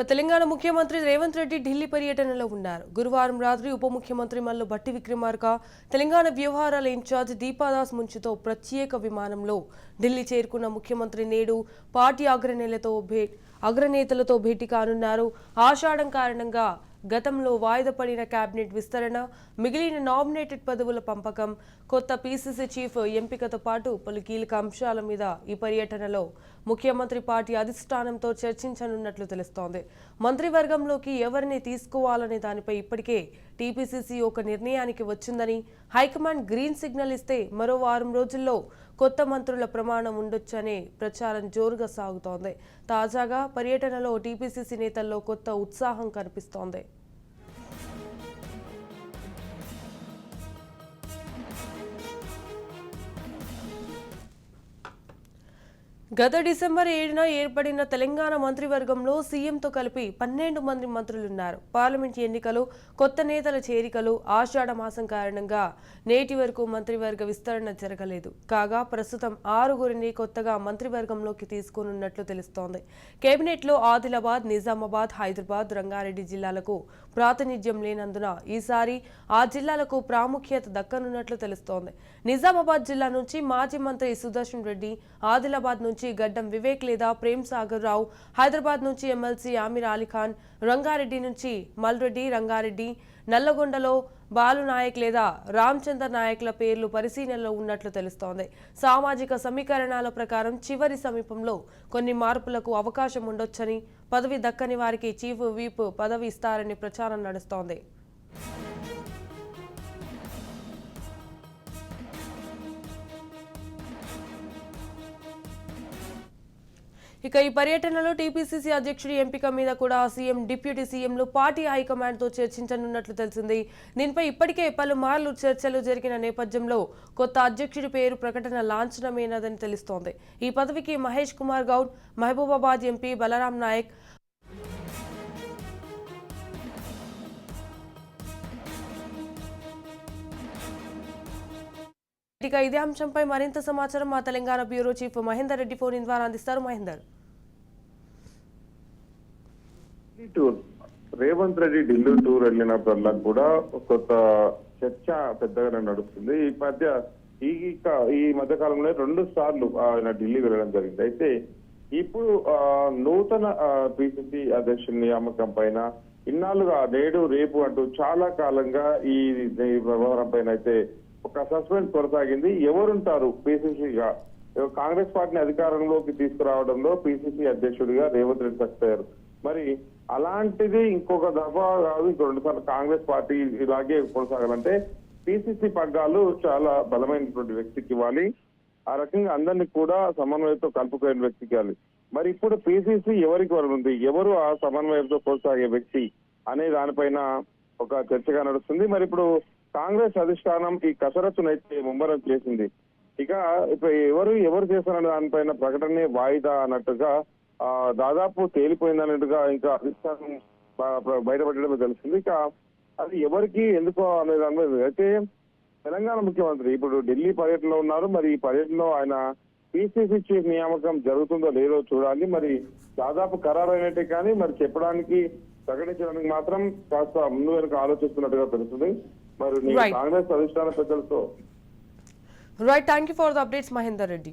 తెలంగాణ ముఖ్యమంత్రి రేవంత్ రెడ్డి ఢిల్లీ పర్యటనలో ఉన్నారు. గురువారం రాత్రి ఉప ముఖ్యమంత్రి మల్లు భట్టి విక్రమార్క తెలంగాణ వ్యవహారాల ఇన్ఛార్జ్ దీపాదాస్ ముంచుతో ప్రత్యేక విమానంలో ఢిల్లీ చేరుకున్న ముఖ్యమంత్రి నేడు పార్టీ అగ్రనేతలతో భే అగ్రనేతలతో భేటీ కానున్నారు. ఆషాఢం కారణంగా గతంలో వాయిదా పడిన కేబినెట్ విస్తరణ మిగిలిన నామినేటెడ్ పదవుల పంపకం కొత్త పీసీసీ చీఫ్ ఎంపికతో పాటు పలు కీలక అంశాల మీద ఈ పర్యటనలో ముఖ్యమంత్రి పార్టీ అధిష్టానంతో చర్చించనున్నట్లు తెలుస్తోంది. మంత్రివర్గంలోకి ఎవరిని తీసుకోవాలనే దానిపై ఇప్పటికే టీపీసీసీ ఒక నిర్ణయానికి వచ్చిందని హైకమాండ్ గ్రీన్ సిగ్నల్ ఇస్తే మరో వారం రోజుల్లో కొత్త మంత్రుల ప్రమాణం ఉండొచ్చనే ప్రచారం జోరుగా సాగుతోంది. తాజాగా పర్యటనలో టీపీసీసీ నేతల్లో కొత్త ఉత్సాహం కనిపిస్తోంది. గత డిసెంబర్ ఏడున ఏర్పడిన తెలంగాణ మంత్రివర్గంలో సీఎంతో కలిపి పన్నెండు మంది మంత్రులున్నారు. పార్లమెంట్ ఎన్నికలు కొత్త నేతల చేరికలు ఆషాఢ మాసం కారణంగా నేటి వరకు మంత్రివర్గ విస్తరణ జరగలేదు. కాగా ప్రస్తుతం ఆరుగురిని కొత్తగా మంత్రివర్గంలోకి తీసుకోనున్నట్లు తెలుస్తోంది. కేబినెట్లో ఆదిలాబాద్ నిజామాబాద్ హైదరాబాద్ రంగారెడ్డి జిల్లాలకు ప్రాతినిధ్యం లేనందున ఈసారి ఆ జిల్లాలకు ప్రాముఖ్యత దక్కనున్నట్లు తెలుస్తోంది. నిజామాబాద్ జిల్లా నుంచి మాజీ మంత్రి సుదర్శన్ రెడ్డి ఆదిలాబాద్ నుంచి గడ్డం వివేక్ లేదా ప్రేమ్ సాగర్ రావు హైదరాబాద్ నుంచి ఎమ్మెల్సీ ఆమిర్ అలీఖాన్ రంగారెడ్డి నుంచి మల్రెడ్డి రంగారెడ్డి నల్లగొండలో బాలు నాయక్ లేదా రామచందర్ నాయక్ల పేర్లు పరిశీలనలో ఉన్నట్లు తెలుస్తోంది. సామాజిక సమీకరణాల ప్రకారం చివరి సమీపంలో కొన్ని మార్పులకు అవకాశం ఉండొచ్చని పదవి దక్కని వారికి చీఫ్ వీప్ పదవి ఇస్తారని ప్రచారం నడుస్తోంది. ఇక ఈ పర్యటనలో టీపీసీసీ అధ్యక్షుడి ఎంపిక మీద కూడా సీఎం డిప్యూటీ సీఎంలు పార్టీ హైకమాండ్తో చర్చించనున్నట్లు తెలిసింది. దీనిపై ఇప్పటికే పలుమార్లు చర్చలు జరిగిన నేపథ్యంలో కొత్త అధ్యక్షుడి పేరు ప్రకటన లాంఛనమేనదని తెలుస్తోంది. ఈ పదవికి మహేష్ కుమార్ గౌడ్ మహబూబాబాద్ ఎంపీ బలరాం నాయక్. ఇక ఇదే అంశంపై మరింత సమాచారం మా Telangana bureau chief Mahender Reddy phone ద్వారా అందిస్తారు. మహేందర్ ఢిల్లీ టూర్ రేవంత్ రెడ్డి ఢిల్లీ టూర్ వెళ్ళినప్పుడల్లా కూడా కొత్త చర్చ పెద్దగానే నడుస్తుంది. ఈ మధ్య ఈ ఈ మధ్య కాలంలో రెండు సార్లు ఆయన ఢిల్లీ వెళ్ళడం జరిగింది. అయితే ఇప్పుడు ఆ, నూతన పిసిసి అధ్యక్షుడి నియామకం పైన ఇన్నాళ్ళుగా నేడు రేపు అంటూ చాలా కాలంగా ఈ ఈ వ్యవహారం పైన అయితే ఒక సస్పెన్స్ కొనసాగింది. ఎవరుంటారు పిసిసిగా? కాంగ్రెస్ పార్టీని అధికారంలోకి తీసుకురావడంలో పిసిసి అధ్యక్షుడిగా రేవంత్ రెడ్డి సక్సెస్ అయ్యారు. మరి అలాంటిది ఇంకొక దఫా కాదు ఇంకో రెండుసార్లు కాంగ్రెస్ పార్టీ ఇలాగే కొనసాగాలంటే పిసిసి పగ్గాలు చాలా బలమైనటువంటి వ్యక్తికి ఇవ్వాలి. ఆ రకంగా అందరినీ కూడా సమన్వయంతో కలుపుకునే వ్యక్తికి ఇవ్వాలి. మరి ఇప్పుడు పిసిసి ఎవరికి వరకు ఉంది? ఎవరు ఆ సమన్వయంతో కొనసాగే వ్యక్తి అనే దానిపైన ఒక చర్చగా నడుస్తుంది. మరి ఇప్పుడు కాంగ్రెస్ అధిష్టానం ఈ కసరత్తునైతే ముమ్మరం చేసింది. ఇక ఇప్పుడు ఎవరు ఎవరు చేస్తారనే దానిపైన ప్రకటనే వాయిదా అన్నట్టుగా దాదాపు తేలిపోయిందన్నట్టుగా ఇంకా అధిష్టానం బయటపడడమే తెలుస్తుంది ఇక అది ఎవరికి ఎందుకో అనే దాని మీద అయితే తెలంగాణ ముఖ్యమంత్రి ఇప్పుడు ఢిల్లీ పర్యటనలో ఉన్నారు. మరి ఈ పర్యటనలో ఆయన పిసిసి చీఫ్ నియామకం జరుగుతుందో లేదో చూడాలి. మరి దాదాపు ఖరారు అయినట్టే కానీ మరి చెప్పడానికి ప్రకటించడానికి మాత్రం కాస్త ముందు వెనుక ఆలోచిస్తున్నట్టుగా తెలుస్తుంది. మరి. కాంగ్రెస్ అధిష్టాన పెద్దలతో right thank you for the updates Mahender Reddy